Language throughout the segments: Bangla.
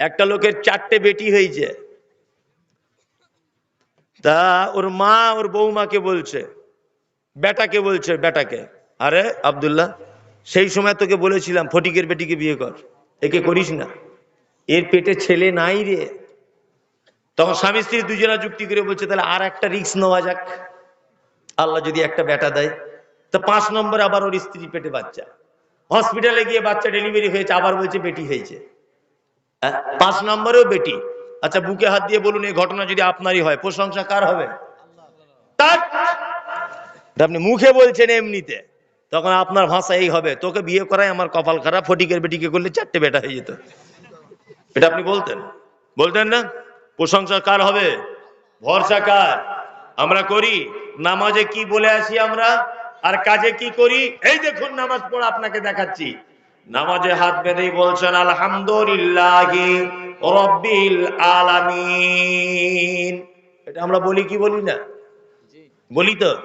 একটা লোকের চারটে বেটি হয়েছে। তা ওর মা ওর বৌমাকে বলছে বেটাকে বলছে বেটাকে আরে আব্দুল্লাহ সেই সময় তোকে বলেছিলাম ফটিকের বেটিকে বিয়ে কর একে করিস না। এর পেটে ছেলে নাই রে। তখন স্বামী স্ত্রী দুজনা যুক্তি করে বলছে তাহলে আর একটা রিক্স নেওয়া যাক। আল্লাহ যদি একটা বেটা দেয় তো পাঁচ নম্বর আবার ওর স্ত্রী পেটে বাচ্চা। হসপিটালে গিয়ে বাচ্চা ডেলিভারি হয়েছে আবার বলছে বেটি হয়েছে। হ্যাঁ, পাঁচ নম্বরেও বেটি। আচ্ছা বুকে হাত দিয়ে বলুন, এই ঘটনা যদি আপনারই হয়, প্রশংসা কার হবে? তার আপনি মুখে বলছেন এমনিতে। তখন আপনার ভাষা এই হবে, তোকে বিয়ে করাই আমার কপাল খারাপ, ফটিকের বেটিকে করলে চারটে বেটা হয়ে যেত। এটা আপনি বলতেন। বলতেন না? প্রশংসা কার হবে? ভরসা কার? আমরা করি। নামাজে কি বলে আসি আমরা? আর কাজে কি করি? এই দেখুন, নামাজ পড়া আপনাকে দেখাচ্ছি। নামাজে হাত বেঁধেই বলছেন আলহামদুলিল্লাহ রব্বিল আলামিন। এটা আমরা বলি কি বলি না? বলি তো।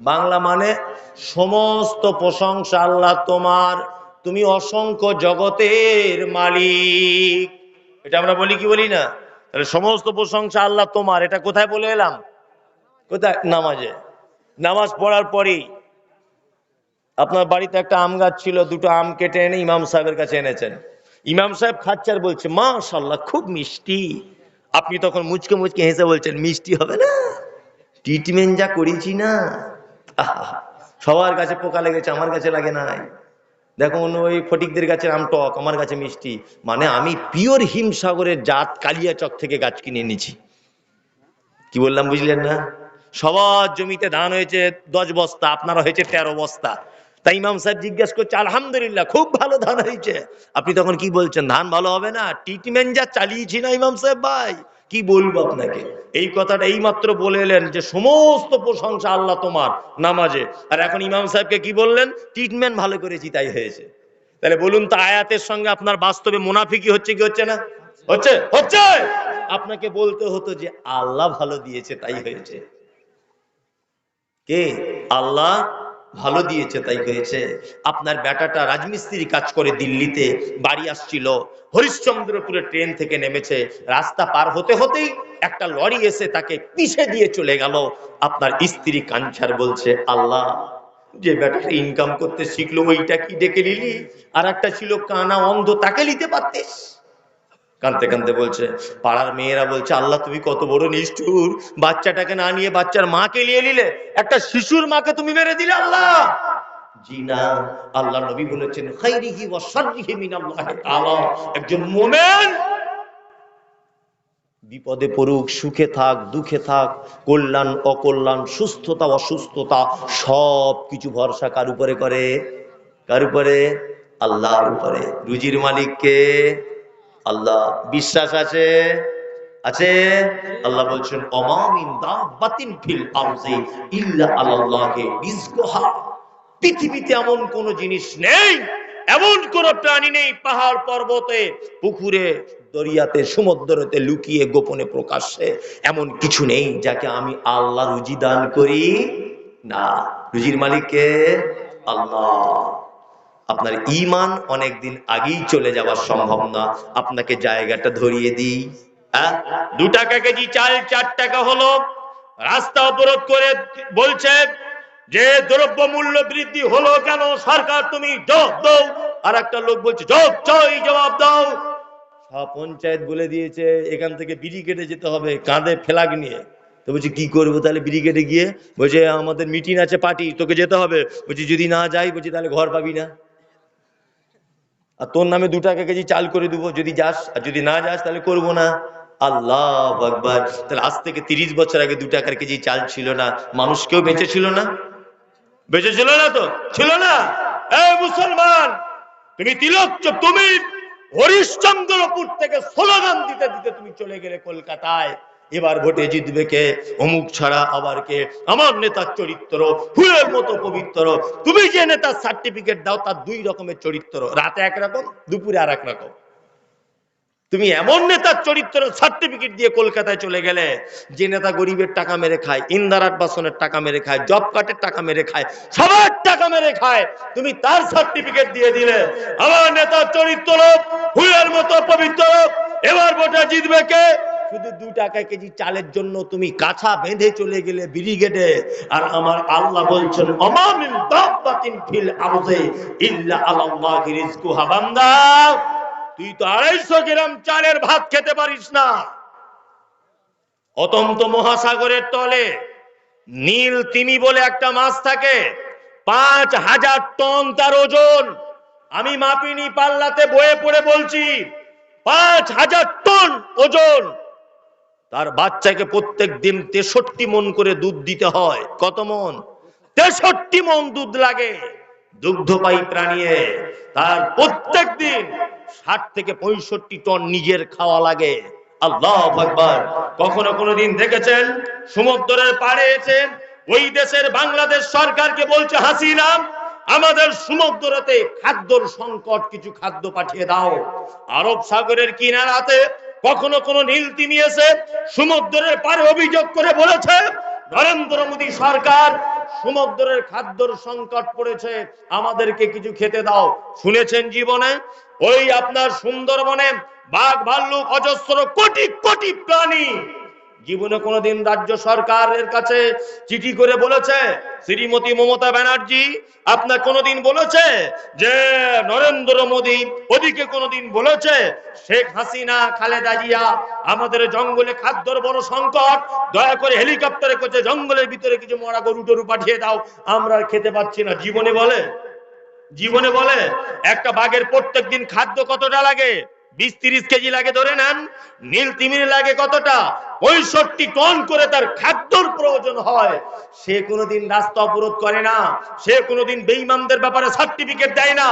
বাংলা মানে সমস্ত প্রশংসা আল্লাহ তোমার তুমি অসংখ্য জগতের মালিক। এটা আমরা বলি কি বলি না? তাহলে সমস্ত প্রশংসা আল্লাহ তোমার এটা কোথায় বলে এলাম? কোথায়? নামাজে। নামাজ পড়ার পরেই। আপনার বাড়িতে একটা আম গাছ ছিল, দুটো আম কেটে এনে ইমাম সাহেবের কাছে এনেছেন। ইমাম সাহেব খাচ্ছে আর বলছে মাশাল্লাহ খুব মিষ্টি। আপনি তখন মুচকে মুচকে হেসে বলছেন, মিষ্টি হবে না? ট্রিটমেন্ট যা করেছি না? সবার কাছে পোকা লেগেছে, আমার কাছে লাগে নাই। দেখুন, ওই ফটিকদের গাছের আম টক, আমার কাছে মিষ্টি। মানে আমি পিওর হিমসাগরের জাত কালিয়াচক থেকে গাছ কিনে এনেছি। কি বললাম, বুঝলেন না? সবার জমিতে ধান হয়েছে দশ বস্তা, আপনারা হয়েছে তেরো বস্তা। তাই ইমাম সাহেব জিজ্ঞেস করছে, আলহামদুলিল্লাহ, খুব ভালো ধান হয়েছে। আপনি তখন কি বলছেন, ধান ভালো হবে না? ট্রিটমেন্ট যা চালিয়েছি না ইমাম সাহেব ভাই, কি বলব আপনাকে? এই কথাটা এই মাত্র বলে এলেন যে, সমস্ত প্রশংসা আল্লাহ তোমার নামাজে। আর এখন ইমাম সাহেবকে কি বললেন ট্রিটমেন্ট ভালো করেছি, তাই হয়েছে। তাহলে বলুন তো, আয়াতের সঙ্গে আপনার বাস্তবে মুনাফিকি হচ্ছে কি হচ্ছে না? হচ্ছে? হচ্ছে? আপনাকে বলতে হতো যে, আল্লাহ ভালো দিয়েছে, তাই হয়েছে। কে? আল্লাহ ভালো দিয়েছে, তাই হয়েছে আপনার বেটাটা রাজমিস্ত্রি কাজ করে দিল্লিতে, বাড়ি আসছিল। হরিশ্চন্দ্রপুরে ট্রেন থেকে নেমেছে। রাস্তা পার হতে হতেই একটা লরি এসে তাকে পিছে দিয়ে চলে গেল। আপনার স্ত্রী কাঞ্চার বলছে, আল্লাহ, যে বেটাটা ইনকাম করতে শিখলো, ওইটা কি ডেকে নিলি? আর একটা ছিল কানা অন্ধ, তাকে নিতে পারতিস? কানতে কানতে বলছে, পাড়ার মেয়েরা বলছে, আল্লাহ, তুমি কত বড় নিষ্ঠুর। বাচ্চাটাকে না নিয়ে বাচ্চার মাকে নিয়ে নিলে, একটা শিশুর মাকে তুমি মেরে দিলে আল্লাহ। জি আল্লাহ নবী বলেছেন একজন মুমিন বিপদে পড়ুক, সুখে থাক, দুঃখে থাক, কল্যাণ, অকল্যাণ, সুস্থতা, অসুস্থতা সব কিছু ভরসা কার উপরে করে? কার উপরে? আল্লাহর উপরে। রুজির মালিককে আল্লাহ বিশ্বাস আছে? আছে? আল্লাহ বলছেন অমামিন দাব্বাতিন ফিল আরজি ইল্লা আলাল্লাহি রিজকুহা পৃথিবীতে এমন কোন জিনিস নেই, এমন কোন প্রাণী নেই পাহাড় পর্বতে, পুকুরে, দরিয়াতে, সমুদ্রতে লুকিয়ে গোপনে প্রকাশ্যে। এমন কিছু নেই যাকে আমি আল্লাহ রুজি দান করি না। রুজির মালিককে আল্লাহ। আপনার ইমান অনেকদিন আগেই চলে যাওয়ার সম্ভব না। আপনাকে জায়গাটা ধরিয়ে দিই। হ্যাঁ? দু টাকা কেজি চাল, চার টাকা হলো। রাস্তা অবরোধ করে বলছে যে দ্রব্য মূল্য বৃদ্ধি হলো কেন? সরকার তুমি জবাব দাও। আর একটা লোক বলছে, জব চাই, জবাব দাও। সব পঞ্চায়েত বলে দিয়েছে, এখান থেকে কেটে যেতে হবে, কাঁধে ফেলাক নিয়ে। তো বলছি, কি করব তাহলে ব্রিগেডে গিয়ে? বলছে, আমাদের মিটিং আছে, পার্টি, তোকে যেতে হবে। বলছি, যদি না যাই, বলছি, তাহলে ঘর পাবি না। আর তোর নামে দু টাকা কেজি চাল করে দেবো, যদি যাস আর যদি না যাস তাহলে করব না। আল্লাহ আকবার। তাহলে আজ থেকে তিরিশ বছর আগে দু টাকার কেজি চাল ছিল না। মানুষ কেউ বেঁচে ছিল না? বেঁচে ছিল না তো? ছিল না? এই মুসলমান, তুমি তিলক তুমি হরিশ্চন্দ্রপুর থেকে স্লোগান দিতে দিতে তুমি চলে গেলে কলকাতায়। এবার ভোটে জিতবে কে? অমুক ছাড়া আবার কে? আমার নেতার চরিত্র, ফুলের মতো পবিত্র। তুমি যে নেতার সার্টিফিকেট দাও, তার দুই রকমের চরিত্র। রাতে একরকম দুপুরে আর এক রকম। তুমি এমন নেতার চরিত্র সার্টিফিকেট দিয়ে কলকাতায় চলে গেলে, যে নেতা গরিবের টাকা মেরে খায় ইন্দারাট বাসনের টাকা মেরে খায়, জব কার্ডের টাকা মেরে খায়, সবার টাকা মেরে খায়। তুমি তার সার্টিফিকেট দিয়ে দিলে, আমার নেতার চরিত্র ফুলের মতো পবিত্র এবার ভোটে জিতবে কে? শুধু দু টাকা কেজি চালের জন্য তুমি কাছা বেঁধে চলে গেলে ব্রিগেডে। আর আমার আল্লাহ বলছেন দাব্বাতিন ফিল ইল্লা রিজকুহা, বান্দা, তুই তো আড়াইশো গ্রাম চালের ভাত খেতে পারিস না। অতন্ত মহাসাগরের তলে নীল তিমি বলে একটা মাছ থাকে, পাঁচ হাজার টন তার ওজন। আমি মাপিনি পাল্লাতে বয়ে পড়ে বলছি, পাঁচ হাজার টন ওজন। তার বাচ্চাকে প্রত্যেক দিন তেষট্টি মন করে দুধ দিতে হয়। কত মন? তেষট্টি মন দুধ লাগে। দুগ্ধপায়ী প্রাণীয়ে তার প্রত্যেক দিন ষাট থেকে পঁয়ষট্টি টন নিজের খাওয়া লাগে। আল্লাহ আকবার। কখনো কোনোদিন দেখেছেন? সমুদ্রের পাড়ে এসে ওই দেশের বাংলাদেশ সরকারকে বলছে, হাসিনা, আমাদের সমুদ্রতে খাদ্যর সংকট কিছু খাদ্য পাঠিয়ে দাও। আরব সাগরের কিনারাতে কখনো কোনো নীল তিনিয়েছে সমুদ্রের পারে অভিযোগ করে বলেছে, নরেন্দ্র মোদী সরকার, সমুদ্রের খাদ্যর সংকট পড়েছে, আমাদেরকে কিছু খেতে দাও। শুনেছেন জীবনে? ওই আপনার সুন্দরবনে বাঘ, ভাল্লুক, অজস্র কোটি কোটি প্রাণী জীবনে কোনোদিন রাজ্য সরকারের কাছে চিঠি করে বলেছে, শ্রীমতী মমতা ব্যানার্জি আপনার কোনোদিন বলেছে যে নরেন্দ্র মোদী ওদিকে কোনোদিন বলেছে শেখ হাসিনা, খালেদা জিয়া, আমাদের জঙ্গলে খাদ্যর বড় সংকট, দয়া করে হেলিকপ্টারে করছে, জঙ্গলের ভিতরে কিছু মরা গরু টরু পাঠিয়ে দাও, আমরা খেতে পাচ্ছি না। জীবনে বলে জীবনে বলে, একটা বাঘের প্রত্যেক দিন খাদ্য কতটা লাগে? বিশ তিরিশ কেজি লাগে ধরে নেন, নীল তিমির লাগে কতটা? পঁয়ষট্টি টন করে তার খাদ্যর প্রয়োজন হয়। সে কোনোদিন রাস্তা অবরোধ করে না, সে কোনোদিন বেইমানদের ব্যাপারে সার্টিফিকেট দেয় না,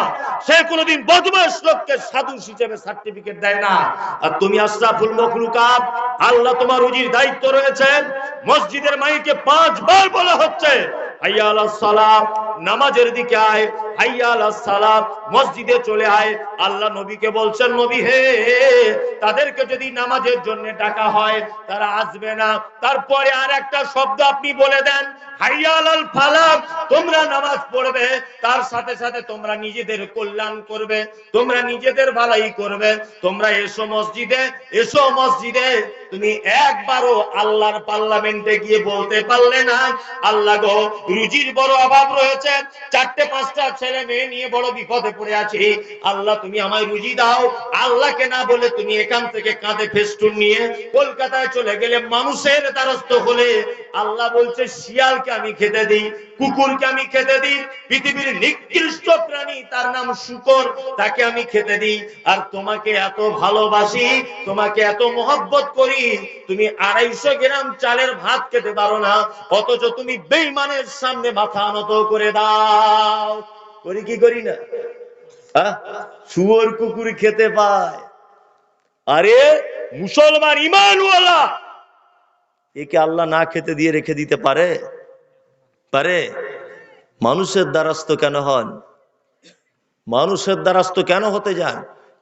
সে কোনোদিন বদমাস লোককে সাধু হিসেবে সার্টিফিকেট দেয় না। আর তুমি আশরাফুল মখলুকাত, আল্লাহ তোমার রুজির দায়িত্ব রয়েছে। মসজিদের মাইকে পাঁচবার বলা হচ্ছে, হাইয়া আলাস সালাম নামাজের দিকে আয় হাইয়া আলাস সালাম মসজিদে চলে আয়। আল্লাহ নবীকে বলছেন, নবী হে, তাদেরকে যদি নামাজের জন্য ডাকা হয়, তারা আসবে না। তারপরে আর একটা শব্দ আপনি বলে দেন হাইয়া আলাল ফালাম তোমরা নামাজ পড়বে, তার সাথে সাথে তোমরা নিজেদের কল্যাণ করবে, তোমরা নিজেদের ভালাই করবে। তোমরা এসো মসজিদে এসো মসজিদে। তুমি একবারও আল্লাহর পার্লামেন্টে গিয়ে বলতে পারলে না, আল্লাহ গো, রুজির বড় অভাব রয়েছে। চারটে, পাঁচটা ছেলে মেয়ে নিয়ে বড় বিপদে পড়ে আছি। আল্লাহ, তুমি আমায় রুজি দাও। আল্লাহকে না বলে তুমি এখান থেকে কাঁধে ফেস্টুন নিয়ে কলকাতায় চলে গেলে মানুষের দ্বারস্থ হলে। আল্লাহ বলছে, শিয়ালকে আমি খেতে দিই। কুকুরকে আমি খেতে দিই, পৃথিবীর নিকৃষ্ট প্রাণী, তার নাম শুকর, তাকে আমি খেতে দিই। আর তোমাকে এত ভালোবাসি, তোমাকে এত মহব্বত করি, তুমি আড়াইশো গ্রাম চালের ভাত খেতে পারো না, অথচ তুমি বেইমানের সামনে মাথা নত করে দাও। করি কি করি না? শুয়োর কুকুর খেতে পায়। আরে, মুসলমান ইমানওয়ালা! একে আল্লাহ না খেতে দিয়ে রেখে দিতে পারে? পারে? মানুষের দ্বারস্থ কেন হন? মানুষের দ্বারস্থ কেন হতে যান?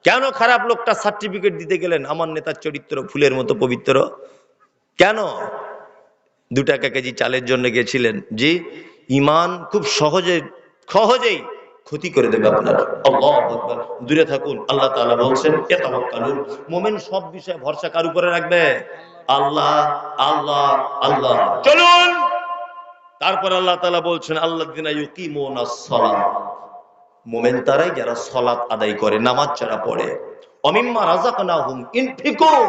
কেন খারাপ লোকটা সার্টিফিকেট দিতে গেলেন? আমার নেতার চরিত্র ফুলের মতো পবিত্র। কেন? দু টাকা কেজি চালের জন্য গেছিলেন। জি, ইমান খুব সহজে, সহজেই ক্ষতি করে দেবে আপনার। দূরে থাকুন। আল্লাহ তাআলা বলছেন মুমিন সব বিষয়ে ভরসা কার উপরে রাখবে? আল্লাহ আল্লাহ আল্লাহ। চলুন! তারপর আল্লাহ তালা বলছেন ইউকিমুনাস সালাহ মোমেন তারাই যারা সলাৎ আদায় করে, নামাজ যারা পড়ে। অমিম্মা রাজাক না হুম ইনফিকুন।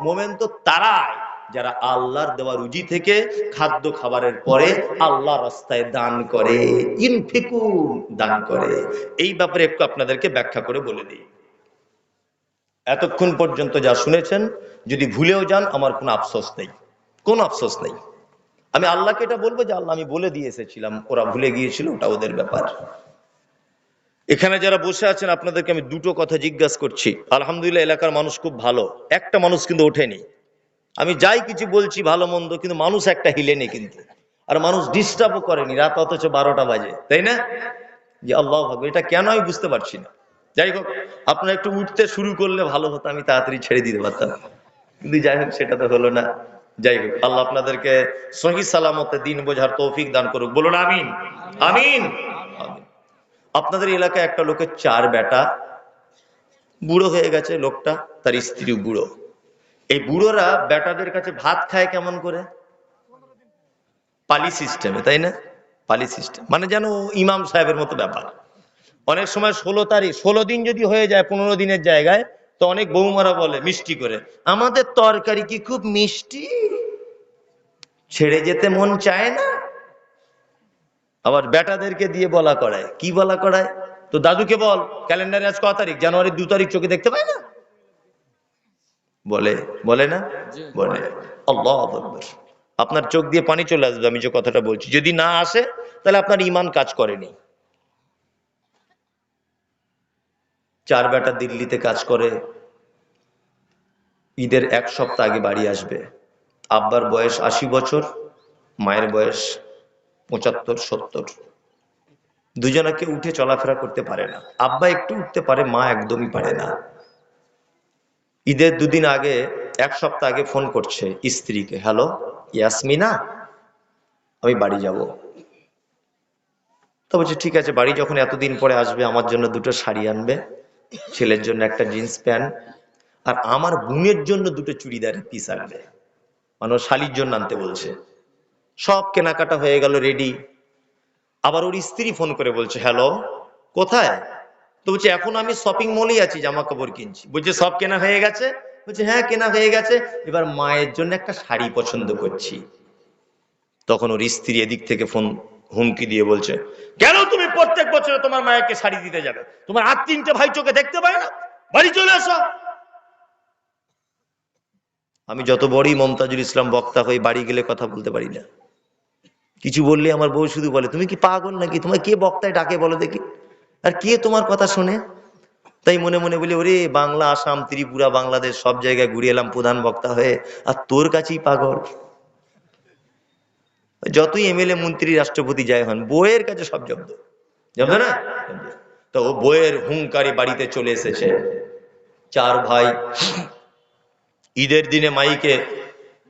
মোমেন তো তারাই যারা আল্লাহর দেওয়া রুজি থেকে খাদ্য খাবারের পরে আল্লাহ রাস্তায় দান করে। ইনফিকুন, দান করে। এই ব্যাপারে একটু আপনাদেরকে ব্যাখ্যা করে বলে দিই। এতক্ষণ পর্যন্ত যা শুনেছেন, যদি ভুলেও যান, আমার কোনো আফসোস নেই। কোনো আফসোস নেই। আমি আল্লাহকে এটা বলব যে আল্লাহ আমি বলে দিয়ে এসেছিলাম, ওরা ভুলে গিয়েছিল, ওটা ওদের ব্যাপার। এখানে যারা বসে আছেন, আপনাদেরকে আমি দুটো কথা জিজ্ঞাসা করছি। আলহামদুলিল্লাহ, এলাকার মানুষ খুব ভালো। একটা মানুষ কিন্তু ওঠেনি। আমি যাই কিছু বলছি, ভালো, মন্দ, কিন্তু মানুষ একটা হিলেনি কিন্তু। আর মানুষ ডিস্টার্বও করেনি, রাত অথচ বারোটা বাজে, তাই না? যে আল্লাহ ভাবে এটা কেন আমি বুঝতে পারছি না। যাই হোক, আপনারা একটু উঠতে শুরু করলে ভালো হতো, আমি তাড়াতাড়ি ছেড়ে দিতে পারতাম। কিন্তু যাই হোক, সেটা তো হলো না। যাই হোক, আল্লাহ আপনাদেরকে সহি সালামতে দিন বোঝার তৌফিক দান করুক। বলুন আমিন। আমিন। আপনাদের এলাকায় একটা লোকের চার বেটা, বুড়ো হয়ে গেছে লোকটা, তার স্ত্রী বুড়ো। এই বুড়োরা বেটাদের কাছে ভাত খায় কেমন করে? পালি সিস্টেমে, তাই না? পালি সিস্টেম। মানে যেন ইমাম সাহেবের মতো ব্যাপার। অনেক সময় ষোলো তারিখ, ষোলো দিন যদি হয়ে যায়, পনেরো দিনের জায়গায় তো অনেক বৌমারা বলে মিষ্টি করে। আমাদের তরকারি কি খুব মিষ্টি? ছেড়ে যেতে মন চায় না? আবার বেটাদেরকে দিয়ে বলা করায়। কি বলা করায়? তো দাদুকে বল ক্যালেন্ডারে আজ ক তারিখ? জানুয়ারি দু তারিখ চোখে দেখতে পায় না? বলে বলে না? বলে আল্লাহ আপনার চোখ দিয়ে পানি চলে আসবে আমি যে কথাটা বলছি। যদি না আসে তাহলে আপনার ইমান কাজ করেনি। চার বেটা দিল্লিতে কাজ করে, ঈদের এক সপ্তাহ আগে বাড়ি আসবে। আব্বার বয়স আশি বছর, মায়ের বয়স পঁচাত্তর, সত্তর। দুজনাকে উঠে চলাফেরা করতে পারে না। আব্বা একটু উঠতে পারে, মা একদমই পারে না। ঈদের দুদিন আগে, এক সপ্তাহ আগে ফোন করছে স্ত্রীকে, হ্যালো, ইয়াসমিনা, আমি বাড়ি যাব। তো বলছে, ঠিক আছে, বাড়ি যখন এতদিন পরে আসবে, আমার জন্য দুটো শাড়ি আনবে। ছেলের জন্য একটা জিন্স প্যান্ট, আর আমার বোনের জন্য দুটো চুড়িদার পিস আনবে। মানে শালির জন্য আনতে বলছে। সব কেনাকাটা হয়ে গেল রেডি আবার ওর স্ত্রী ফোন করে বলছে হ্যালো কোথায়? তো বলছে, এখন আমি শপিং মলেই আছি জামা কাপড় কিনছি। বলছে, সব কেনা হয়ে গেছে? বলছে হ্যাঁ কেনা হয়ে গেছে। এবার মায়ের জন্য একটা শাড়ি পছন্দ করছি। তখন ওর স্ত্রী এদিক থেকে ফোন হুমকি দিয়ে বলছে, কেন তুমি প্রত্যেক বছর তোমার মায়েরকে শাড়ি দিতে যাবে? তোমার আর তিনটে ভাই চোখে দেখতে পায় না? বাড়ি চলে আসো আমি যত বড়ই মমতাজুল ইসলাম বক্তা হয়ে বাড়ি গেলে কথা বলতে পারি না। কিছু বললে আমার বউ শুধু বলে, তুমি কি পাগল নাকি? তোমার কে বক্তায় ডাকে বলো দেখি? আর কে তোমার কথা শোনে? তাই মনে মনে বলি, ওরে, বাংলা, আসাম, ত্রিপুরা, বাংলাদেশ সব জায়গায় ঘুরে এলাম প্রধান বক্তা হয়ে, আর তোর কাছেই পাগল। যতই এমএলএ মন্ত্রী, রাষ্ট্রপতি যায় হন, বইয়ের কাছে সব জব্দ। জব্দ না? তো বইয়ের হুঙ্কারি বাড়িতে চলে এসেছে। চার ভাই, ঈদের দিনে মাইকে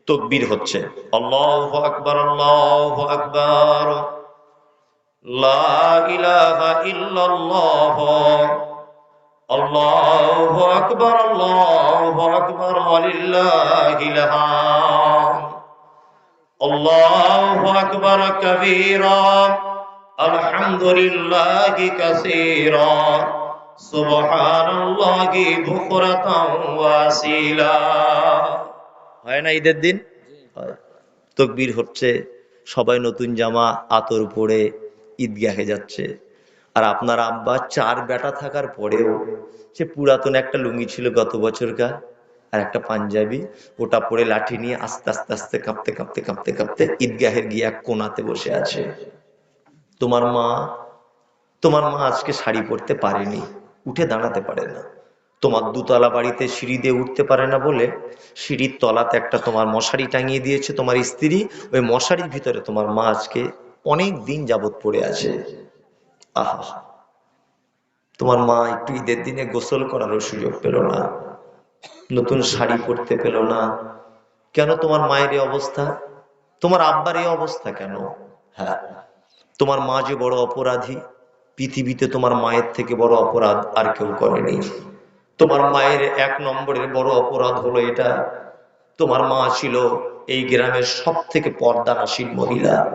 তকবীর হচ্ছে। আল্লাহ আকবর আল্লাহ আকবর। আল্লাহু আকবার আল্লাহু আকবার। ওয়ালিল্লাহিল হামদ আল্লাহু আকবার কাবীরা, আলহামদুলিল্লাহি কাসীরা, সুবহানাল্লাহি বুকরাতাও ওয়াসিলা। হয় না ঈদের দিন? তকবীর হচ্ছে, সবাই নতুন জামা, আতর পরে ঈদগাহে যাচ্ছে। আর আপনার আব্বা চার বেটা থাকার পরেও সে পুরাতন একটা লুঙ্গি ছিল গত বছরকার। আর একটা পাঞ্জাবি, ওটা পরে লাঠি নিয়ে আস্তে আস্তে আস্তে কাঁপতে কাঁপতে কাঁপতে কাঁপতে ঈদগাহের গিয়ে এক কোনাতে বসে আছে। তোমার মা তোমার মা আজকে শাড়ি পরতে পারেনি, উঠে দাঁড়াতে পারে না। তোমার দুতলা বাড়িতে সিঁড়ি দিয়ে উঠতে পারে না বলে সিঁড়ির তলাতে একটা তোমার মশারি টাঙিয়ে দিয়েছে তোমার স্ত্রী। ওই মশারির ভিতরে তোমার মা আজকে অনেক দিন যাবত পড়ে আছে। আহা, তোমার মা একটু ঈদের দিনে গোসল করারও সুযোগ পেল না। নতুন শাড়ি পরতে পেল না। কেন তোমার মায়ের এই অবস্থা? তোমার আব্বার এই অবস্থা কেন? হ্যাঁ তোমার মা যে বড় অপরাধী, পৃথিবীতে তোমার মায়ের থেকে বড় অপরাধ আর কেউ করেনি। তোমার মায়ের এক নম্বরের বড় অপরাধ হলো এটা। তোমার মা ছিল এই গ্রামের সব থেকে পর্দানাশীল মহিলা।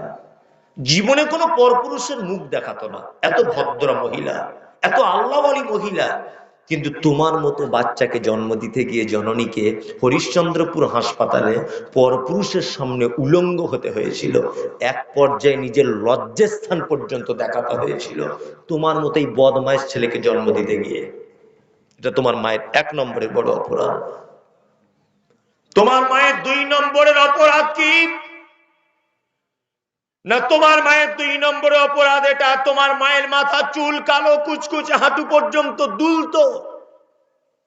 জীবনে কোনো পরপুরুষের মুখ দেখাতো না। এত ভদ্র মহিলা, এত আল্লাহওয়ালী মহিলা কিন্তু তোমার মতো বাচ্চাকে জন্ম দিতে গিয়ে জননীকে হরিশ্চন্দ্রপুর হাসপাতালে পরপুরুষের সামনে উলঙ্গ হতে হয়েছিল। এক পর্যায়ে নিজের লজ্জাস্থান পর্যন্ত দেখাতে হয়েছিল তোমার মতো এই বদমাইশ ছেলেকে জন্ম দিতে গিয়ে। এটা তোমার মায়ের এক নম্বরের বড় অপরাধ। তোমার মায়ের দুই নম্বরের অপরাধ কি? না তোমার মায়ের দুই নম্বরে অপরাধ এটা, তোমার মায়ের মাথা চুল কালো, কুচকুচে হাঁটু পর্যন্ত দুলতো।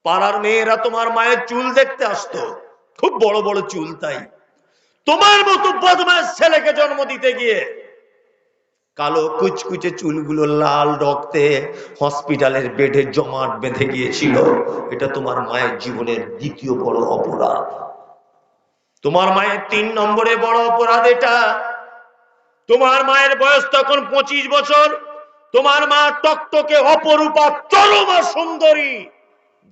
পাড়ার মেয়েরা তোমার মায়ের চুল দেখতে আসতো। খুব বড় বড় চুল তাই। তোমার মতো বদমাস ছেলেকে জন্ম দিতে গিয়ে কালো, কুচকুচে চুলগুলো লাল রক্তে হসপিটালের বেডে জমাট বেঁধে গিয়েছিল। এটা তোমার মায়ের জীবনের দ্বিতীয় বড় অপরাধ। তোমার মায়ের তিন নম্বরে বড় অপরাধ এটা। তোমার মায়ের বয়স তখন পঁচিশ বছর। তোমার মা টকটকে অপরূপা চরমা সুন্দরী।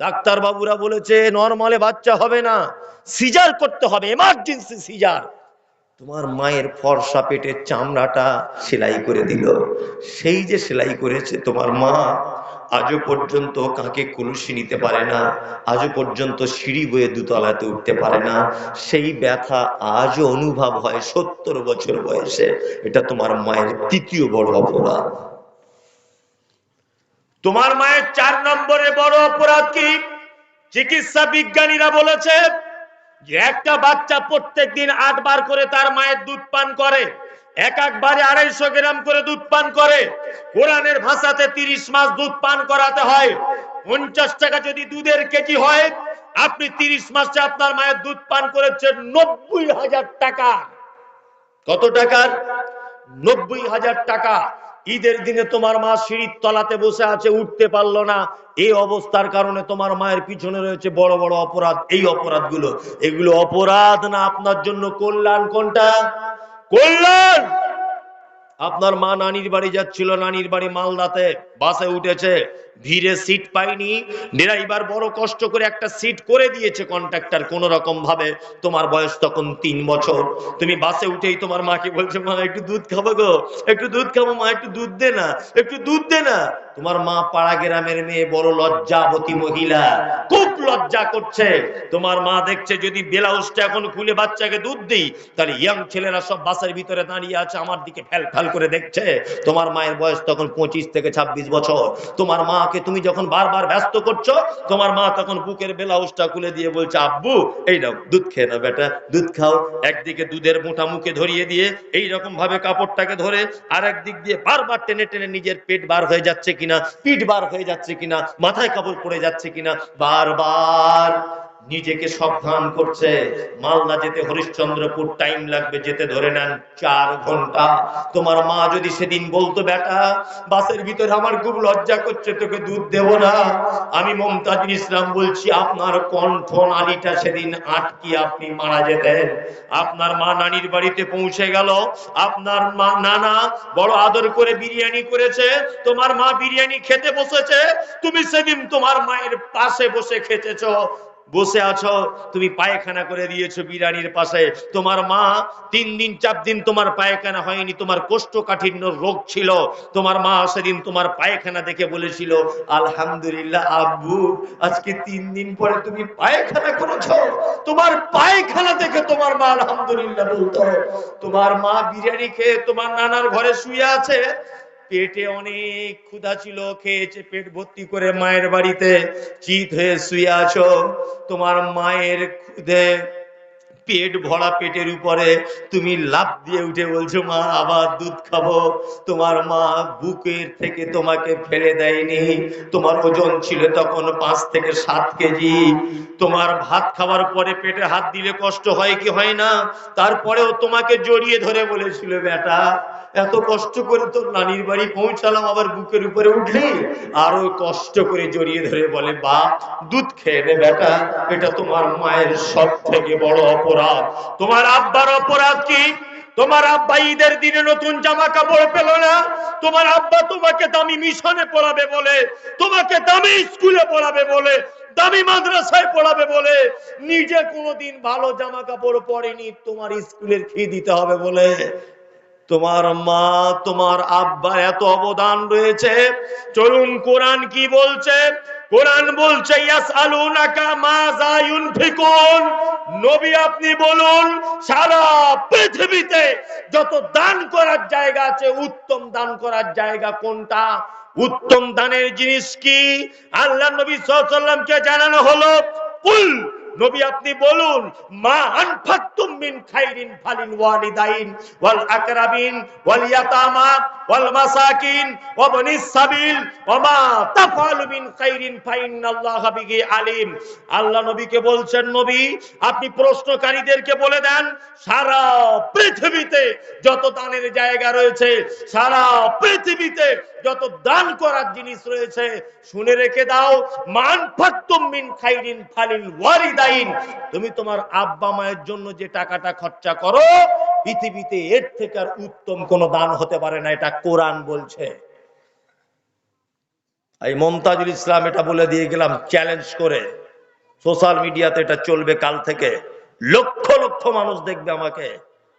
ডাক্তার বাবুরা বলেছে, নর্মালে বাচ্চা হবে না, সিজার করতে হবে এমার্জেন্সি সিজার। তোমার মায়ের ফর্সা পেটের চামড়াটা সেলাই করে দিল। সেই যে সেলাই করেছে তোমার মা আজও পর্যন্ত কাকে কলুষি নিতে পারে না, আজও পর্যন্ত সিঁড়ি বয়ে দুতলাতে উঠতে পারে না। সেই ব্যথা আজও অনুভব হয় সত্তর বছর বয়সে। এটা তোমার মায়ের তৃতীয় বড় অপরাধ। তোমার মায়ের চার নম্বরে বড় অপরাধ কি? চিকিৎসা বিজ্ঞানীরা বলেছে যে একটা বাচ্চা প্রত্যেক দিন আটবার করে তার মায়ের দুধ পান করে। এক একবারে আড়াইশো গ্রাম করে দুধ পান করে। কোরআনের ভাষাতে তিরিশ মাস দুধ পান করাতে হয়। পঞ্চাশ টাকা যদি দুধের কেজি হয়, আপনি তিরিশ মাসে আপনার মায়ের দুধ পান করেছেন নব্বই হাজার টাকা। কত টাকার? নব্বই হাজার টাকা। ঈদের দিনে তোমার মা সিঁড়ির তলাতে বসে আছে, উঠতে পারল না। এই অবস্থার কারণে তোমার মায়ের পিছনে রয়েছে বড় বড় অপরাধ। এই অপরাধগুলো, এগুলো অপরাধ না আপনার জন্য। কল্যাণ কোনটা? কল্যাণ! আপনার মা নানির বাড়ি যাচ্ছিল, নানির বাড়ি মালদাতে, বাসে উঠেছে। ভিড়ে সিট পাইনি ড্রাইভার বড় কষ্ট করে একটা সিট করে দিয়েছে কন্ট্রাক্টর কোন রকম ভাবে তোমার বয়স তখন তিন বছর। তুমি বাসে উঠেই তোমার মাকে বলছো, মা, একটু দুধ খাব গো, একটু দুধ খাব, মা, একটু দুধ দে না, একটু দুধ দে না। তোমার মা পাড়া গ্রামের মেয়ে বড় লজ্জাবতী মহিলা, খুব লজ্জা করছে। তোমার মা দেখছে যদি ব্লাউজটা এখন খুলে বাচ্চাকে দুধ দিই, তাহলে ইয়াং ছেলেরা সব বাসের ভিতরে দাঁড়িয়ে আছে, আমার দিকে ফেল ফেল করে দেখছে। তোমার মায়ের বয়স তখন পঁচিশ থেকে ছাব্বিশ বছর। তোমার মাকে তুমি যখন বারবার ব্যস্ত করছ, তোমার মা তখন বুকের ব্লাউজটা খুলে দিয়ে বলছে, আব্বু, এই নাও, দুধ খেয়ে নাও বেটা, দুধ খাও। একদিকে দুধের মোটা মুখে ধরিয়ে দিয়ে এই রকম ভাবে কাপড়টাকে ধরে আর একদিক দিয়ে বারবার টেনে টেনে নিজের পেট বার হয়ে যাচ্ছে কিনা পিঠ বার হয়ে যাচ্ছে কিনা মাথায় কাপড় পড়ে যাচ্ছে কিনা বারবার নিজেকে সাবধান করছে। মালদা যেতে হরিশ্চন্দ্রপুর টাইম লাগবে, যেতে ধরে নেন চার ঘণ্টা। তোমার মা যদি সেদিন বলতো, বেটা, বাসের ভিতরে আমার খুব লজ্জা করছে, তোকে দুধ দেব না। আমি মমতাজুল ইসলাম বলছি, আপনার কণ্ঠ নালীটা সেদিন আটকি আপনি মারা যেতেন। আপনার মা নানির বাড়িতে পৌঁছে গেল। আপনার মা, নানা বড় আদর করে বিরিয়ানি করেছে। তোমার মা বিরিয়ানি খেতে বসেছে। তুমি সেদিন তোমার মায়ের পাশে বসে খেতেছো বসে আছো, তুমি পায়খানা করে দিয়েছ বিরানির পাশে। তোমার মা তিন দিন, চার দিন তোমার পায়খানা হয়নি, তোমার কোষ্ঠকাঠিন্য রোগ ছিল। তোমার মা সেদিন তোমার পায়খানা দেখে বলেছিল, আলহামদুলিল্লাহ আব্বু, আজকে তিন দিন পরে তুমি পায়খানা করেছ। তোমার পায়খানা দেখে তোমার মা আলহামদুলিল্লাহ বলতো, তোমার মা বিরিয়ানি খেয়ে তোমার নানার ঘরে শুয়ে আছে পেটে অনেক ক্ষুধা ছিল, খেয়েছে, পেট ভর্তি করে মায়ের বাড়িতে। চিত হয়ে শুয়ে আছো, তোমার মায়ের ক্ষুধে পেট ভরা পেটের উপরে তুমি লাভ দিয়ে উঠে বলছো, মা, আবার দুধ খাব। তোমার মা বুকের থেকে তোমাকে ফেলে দেয়নি। তোমার ওজন ছিল তখন পাঁচ থেকে সাত কেজি। তোমার ভাত খাওয়ার পরে পেটে হাত দিলে কষ্ট হয় কি হয় না? তারপরেও তোমাকে জড়িয়ে ধরে বলেছিল, বেটা, এত কষ্ট করে তোর নানির বাড়ি পৌঁছালাম, আবার বুকের উপরে উঠলি? আরও কষ্ট করে জড়িয়ে ধরে বলে বা দুধ খেয়ে নে, বেটা। এটা তোমার মায়ের সব থেকে বড় অপরাধ। তোমার আব্বার অপরাধ কি? তোমার আব্বা ঈদের দিনে নতুন জামা কাপড় পেল না? তোমার আব্বা তোমাকে দামি মিশনে পড়াবে বলে, তোমাকে দামি স্কুলে পড়াবে বলে, দামি মাদ্রাসায় পড়াবে বলে, নিজে কোনোদিন ভালো জামা কাপড় পরেনি, তোমার স্কুলের ফি দিতে হবে বলে। তোমার মা, তোমার আব্বার এত অবদান রয়েছে। চলুন কোরআন কি বলছে? কোরআন বলছে নবী আপনি বলুন, সারা পৃথিবীতে যত দান করার জায়গা আছে, উত্তম দান করার জায়গা কোনটা? উত্তম দানের জিনিস কি? আল্লাহ নবী সাল্লামকে জানানো হলো? কুল, নবী আপনি বলুন, মা আনফাকতুম মিন খাইরিন ফালিল ওয়ালিদাইন ওয়াল আকরাবিন ওয়াল ইয়াতামা। ওয়াল মাসাকিন ওয়া বনিস সাবিল ওয়া মা তাফআলু মিন খাইরিন, ফাইন্নাল্লাহা বিহি আলিম। আল্লাহ নবীকে বলছেন, নবী, আপনি প্রশ্নকারীদেরকে বলে দেন, সারা পৃথিবীতে যত দানের জায়গা রয়েছে, সারা পৃথিবীতে যত দান করার জিনিস রয়েছে, শুনে রেখে দাও, মান ফাত্তুম মিন খাইরিন ফালিল ওয়ালিদাইন তুমি তোমার আব্বা মায়ের জন্য যে টাকাটা খরচা করো পৃথিবীতে এর থেকে আর উত্তম কোন দান হতে পারে না, এটা কোরআন বলছে। এই মমতাজুল ইসলাম এটা বলে দিয়ে গেলাম চ্যালেঞ্জ করে। সোশ্যাল মিডিয়াতে এটা চলবে কাল থেকে। লক্ষ লক্ষ মানুষ দেখবে আমাকে।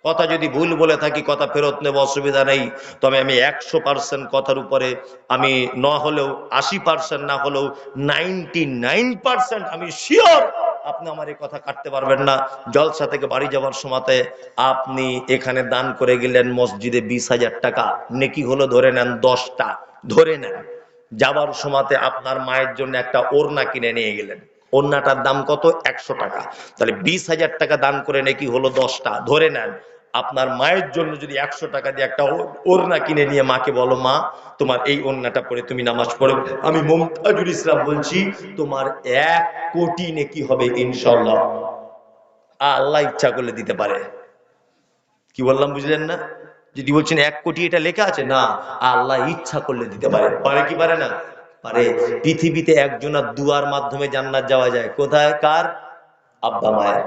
কথা যদি ভুল বলে থাকি, কথা ফেরত নেব, অসুবিধা নেই। তবে আমি একশো পার্সেন্ট কথার উপরে আমি ন হলেও, আশি পার্সেন্ট না হলেও নাইনটি নাইন পার্সেন্ট আমি শিওর আপনি আমার এই কথা কাটতে পারবেন না। জলসা থেকে বাড়ি যাওয়ার সময়তে আপনি এখানে দান করে গেলেন মসজিদে বিশ হাজার টাকা। নেকি হলো ধরে নেন দশটা। ধরে নেন। যাবার সময়তে আপনার মায়ের জন্য একটা ওড়না কিনে নিয়ে গেলেন। ওড়নাটার দাম কত? একশো টাকা। তাহলে বিশ হাজার টাকা দান করে নাকি হলো দশটা। ধরে নেন। আপনার মায়ের জন্য যদি একশো টাকা দিয়ে একটা ওড়না কিনে নিয়ে মাকে বলো, মা, তোমার এই ওড়নাটা পরে তুমি নামাজ পড়ো। আমি মমতাজুল ইসলাম বলছি, তোমার এক কোটি নেকি হবে ইনশাল্লাহ আল্লাহ ইচ্ছা করলে দিতে পারে। কি বললাম বুঝলেন না? যদি বলছেন এক কোটি এটা লেখা আছে, না আল্লাহ ইচ্ছা করলে দিতে পারে। পারে কি পারে না? পারে। পৃথিবীতে একজনের দুয়ার মাধ্যমে জান্নাত যাওয়া যায়। কোথায়? কার? আব্বা মায়ের।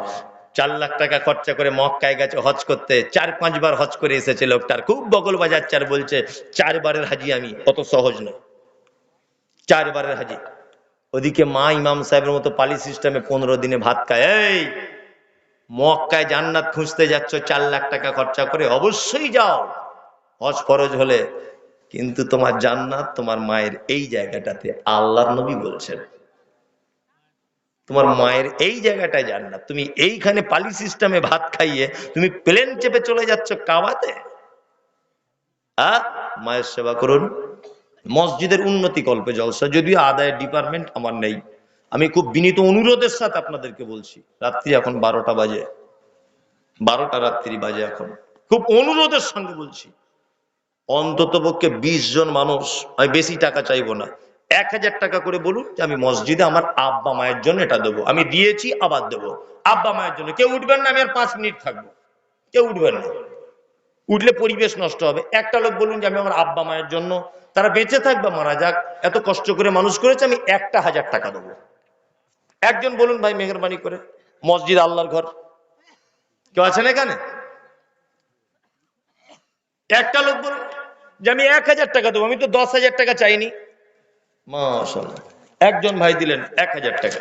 চার লাখ টাকা খরচা করে মক্কায় গেছে, হজ করতে। চার, পাঁচবার হজ করে এসেছে লোকটার। খুব বগল বাজাচ্চার বলছে, চারবারের হাজি আমি। অত সহজ নয়। চারবারের হাজি। ওদিকে মা ইমাম সাহেবের মতো পালি সিস্টেমে পনেরো দিনে ভাত খায়। এই, মক্কায় জান্নাত খুঁজতে যাচ্ছ, চার লাখ টাকা খরচা করে অবশ্যই যাও। হজ ফরজ হলে। কিন্তু তোমার জান্নাত তোমার মায়ের এই জায়গাটাতে আল্লাহর নবী বলছেন। তোমার মায়ের এই জায়গাটায় জান্নাত তুমি এইখানে পালি সিস্টেমে ভাত খাইয়ে তুমি প্লেন চেপে চলে যাচ্ছ কাওয়াতে আ, মায়ের সেবা করুন। মসজিদের উন্নতি কল্পে জলসা। যদিও আদায়ের ডিপার্টমেন্ট আমার নেই। আমি খুব বিনীত অনুরোধের সাথে আপনাদেরকে বলছি, রাত্রি এখন বারোটা বাজে। বারোটা রাত্রি বাজে এখন। খুব অনুরোধের সঙ্গে বলছি অন্তত পক্ষে বিশ জন মানুষ, আমি বেশি টাকা চাইব না। এক হাজার টাকা করে বলুন যে আমি মসজিদে আমার আব্বা মায়ের জন্য এটা দেবো। আমি দিয়েছি, আবার দেবো। আব্বা মায়ের জন্য। কেউ উঠবেন না, আমি আর পাঁচ মিনিট থাকব। কেউ উঠবেন না। উঠলে পরিবেশ নষ্ট হবে। একটা লোক বলুন যে আমি আমার আব্বা মায়ের জন্য, তারা বেঁচে থাকবে, মারা যাক। এত কষ্ট করে মানুষ করেছে, আমি একটা হাজার টাকা দেবো। একজন বলুন ভাই মেহরবানি করে, মসজিদ আল্লাহর ঘর। কেউ আছেন এখানে? একটা লোক বলুন যে আমি এক হাজার টাকা দেবো, আমি তো দশ হাজার টাকা চাইনি। মাশাল্লাহ একজন ভাই দিলেন এক হাজার টাকা।